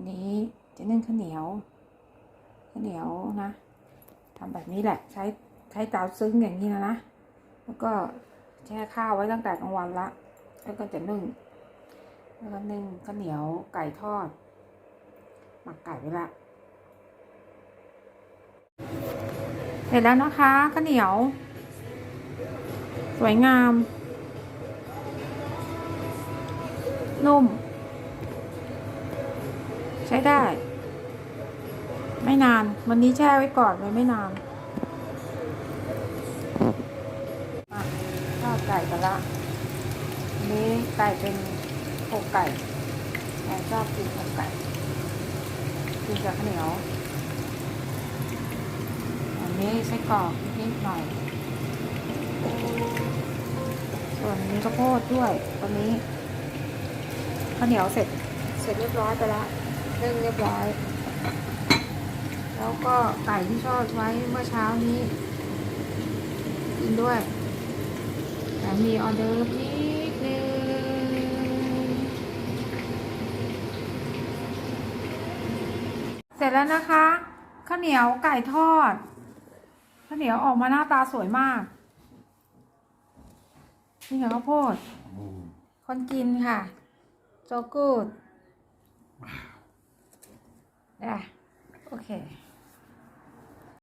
นนี้จะนึ่งข้าวเหนียวข้าวเหนียวนะทำแบบนี้แหละ ใช้ใช้เตาซึ้งอย่างนี้นะนะ แล้วก็แช่ข้าวไว้ตั้งแต่กลางวันละ แล้วก็จะนึ่ง แล้วก็นึ่งข้าวเหนียวไก่ทอด หมักไก่ไว้ละ เสร็จแล้วนะคะข้าวเหนียว สวยงาม นุ่ม ใช้ได้ ไม่นาน วันนี้แช่ไว้ก่อนเลยไม่นานอะทอดไก่กันละนนี้ไก่เป็นอกไก่แอนชอบกินอกไก่กินกับข้าวเหนียว อันนี้ไส้กรอกนิดหน่อย ส่วนนี้ข้าวโพดด้วยตอนนี้ข้าวเหนียวเสร็จ เสร็จเรียบร้อยไปแล้ว นึ่งเรียบร้อย แล้วก็ไก่ที่ทอดไว้เมื่อเช้านี้ กินด้วย แต่มีออเดอร์ฟนิดนึงเสร็จแล้วนะคะข้าวเหนียวไก่ทอดข้าวเหนียวออกมาหน้าตาสวยมากนี่ค่ะข้าวโพด คนกินค่ะโจ 哎 ok